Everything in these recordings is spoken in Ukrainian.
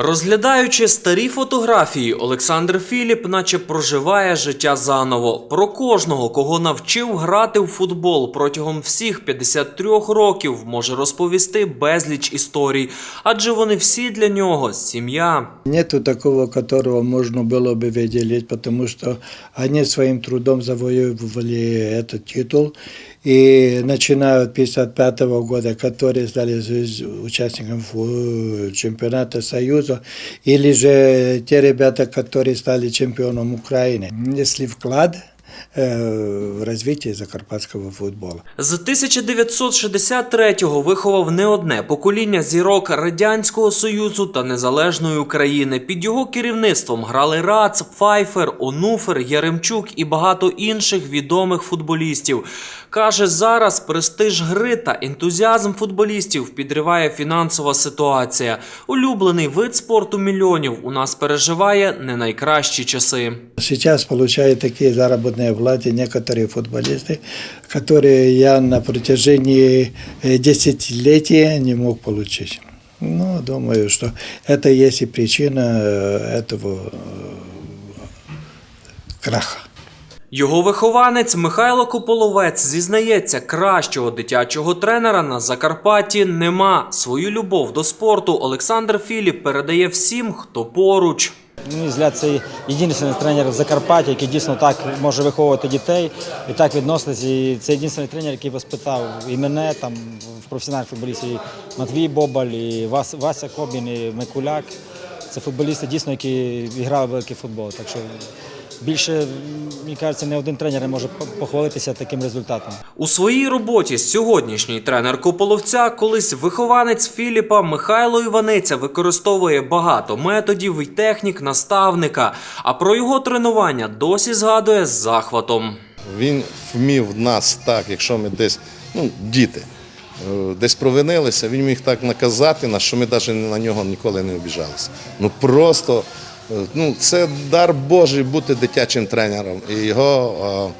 Розглядаючи старі фотографії, Олександр Філіп наче проживає життя заново. Про кожного, кого навчив грати в футбол протягом всіх 53 років, може розповісти безліч історій, адже вони всі для нього сім'я. Нету такого, которого можно было бы выделить, потому что они своим трудом завоевывали этот титул. И начиная от 1955 года, которые стали з- участником фу- чемпионата Союза, или же те ребята, которые стали чемпионом Украины, внесли вклад э, в развитие закарпатского футбола. З 1963-го виховав не одне покоління зірок Радянського Союзу та Незалежної України. Під його керівництвом грали Рац, Пфайфер, Онуфер, Яремчук і багато інших відомих футболістів. Каже, зараз престиж гри та ентузіазм футболістів підриває фінансова ситуація. Улюблений вид спорту мільйонів у нас переживає не найкращі часи. Сейчас получают такие заработные платы некоторые футболисты, которые я на протяжении э, десятилетия не мог получить. Ну, думаю, что это есть и причина э, этого э, краха. Його вихованець Михайло Кополовець зізнається, кращого дитячого тренера на Закарпатті нема. Свою любов до спорту Олександр Філіп передає всім, хто поруч. Мій взгляд, це єдиний тренер в Закарпатті, який дійсно так може виховувати дітей і так відноситись. І це єдиний тренер, який воспитав і мене там в професіональних футболістів, і Матвій Бобаль, і Вася Кобін, і Микуляк. Це футболісти дійсно, які грали великий футбол. Так що більше, мені кажеться, не один тренер не може похвалитися таким результатом. У своїй роботі сьогоднішній тренер Кополовця, колись вихованець Філіпа Михайло Іваниця використовує багато методів і технік наставника. А про його тренування досі згадує з захватом. Він вмів нас так, якщо ми десь, ну, діти, е, десь провинилися, він міг так наказати нас, що ми навіть на нього ніколи не обіжалися. Ну просто ну, це дар Божий бути дитячим тренером. І його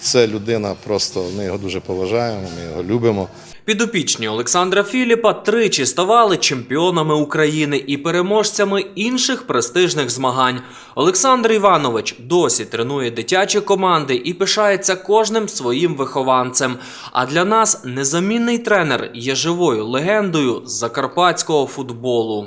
це людина просто, ми його дуже поважаємо, ми його любимо. Підопічні Олександра Філіпа тричі ставали чемпіонами України і переможцями інших престижних змагань. Олександр Іванович досі тренує дитячі команди і пишається кожним своїм вихованцем. А для нас незамінний тренер є живою легендою закарпатського футболу.